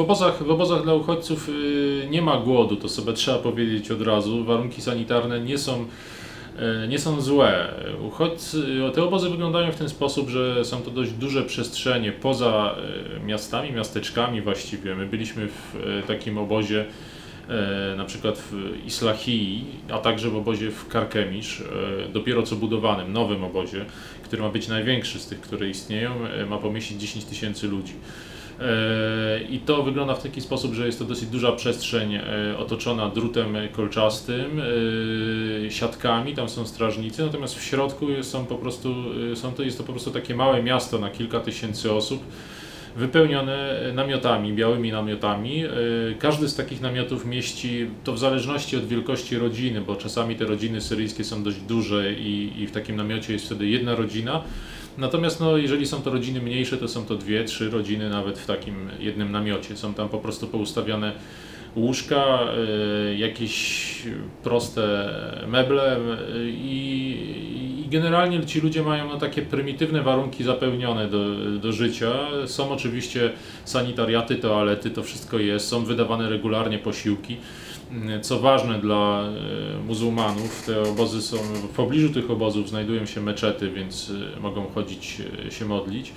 w obozach, w obozach dla uchodźców y, nie ma głodu, to sobie trzeba powiedzieć od razu. Warunki sanitarne nie są, y, nie są złe. Uchodźcy, te obozy wyglądają w ten sposób, że są to dość duże przestrzenie poza y, miastami, miasteczkami właściwie. My byliśmy w takim obozie na przykład w Islahii, a także w obozie w Karkemisz, dopiero co budowanym, nowym obozie, który ma być największy z tych, które istnieją, ma pomieścić 10 tysięcy ludzi. I to wygląda w taki sposób, że jest to dosyć duża przestrzeń e, otoczona drutem kolczastym, e, siatkami, tam są strażnicy, natomiast w środku są po prostu, e, są to, jest to po prostu takie małe miasto na kilka tysięcy osób wypełnione namiotami, białymi namiotami. Każdy z takich namiotów mieści, to w zależności od wielkości rodziny, bo czasami te rodziny syryjskie są dość duże i, i w takim namiocie jest wtedy jedna rodzina. Natomiast no, jeżeli są to rodziny mniejsze, to są to dwie, trzy rodziny nawet w takim jednym namiocie. Są tam po prostu poustawiane łóżka, y, jakieś proste meble i, i, generalnie ci ludzie mają no, takie prymitywne warunki zapełnione do, do życia. Są oczywiście sanitariaty, toalety, to wszystko jest, są wydawane regularnie posiłki. Co ważne dla y, muzułmanów, te obozy są, w pobliżu tych obozów znajdują się meczety, więc mogą chodzić się modlić.